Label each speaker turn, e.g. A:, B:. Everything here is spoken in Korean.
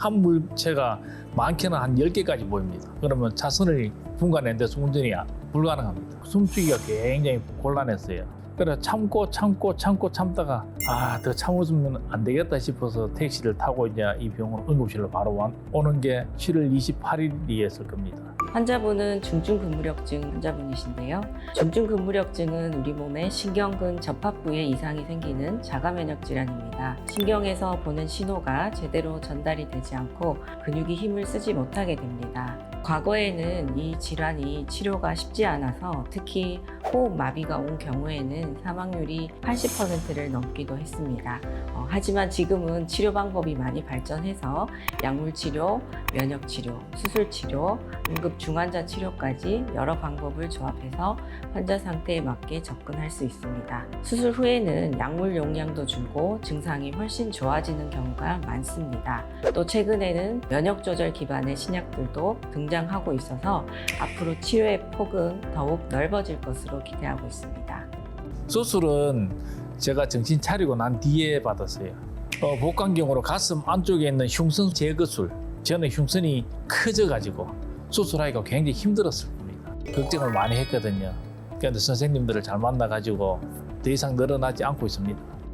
A: 한 물체가 많게는 한 10개까지 보입니다. 그러면 차선을 분간하는 데서 운전이 불가능합니다. 숨쉬기가 굉장히 곤란했어요. 그래 참고 참고 참고 참다가 아 더 참으면 안 되겠다 싶어서 택시를 타고 이제 이 병원 응급실로 바로 와- 오는 게 7월 28일이었을 겁니다.
B: 환자분은 중증 근무력증 환자분이신데요. 중증 근무력증은 우리 몸의 신경근 접합부에 이상이 생기는 자가 면역 질환입니다. 신경에서 보낸 신호가 제대로 전달이 되지 않고 근육이 힘을 쓰지 못하게 됩니다. 과거에는 이 질환이 치료가 쉽지 않아서 특히 호흡 마비가 온 경우에는 사망률이 80%를 넘기도 했습니다. 어, 하지만 지금은 치료 방법이 많이 발전해서 약물 치료, 면역 치료, 수술 치료, 응급 중환자 치료까지 여러 방법을 조합해서 환자 상태에 맞게 접근할 수 있습니다. 수술 후에는 약물 용량도 줄고 증상이 훨씬 좋아지는 경우가 많습니다. 또 최근에는 면역 조절 기반의 신약들도 등장하고 있어서 앞으로 치료의 폭은 더욱 넓어질 것으로 기대하고 있습니다.
A: 수술은 제가 정신 차리고 난 뒤에 받았어요. 어, 복강경으로 가슴 안쪽에 있는 흉선 제거술. 저는 흉선이 커져가지고 수술하기가 굉장히 힘들었을 겁니다. 걱정을 많이 했거든요. 그런데 선생님들을 잘 만나가지고 더 이상 늘어나지 않고 있습니다.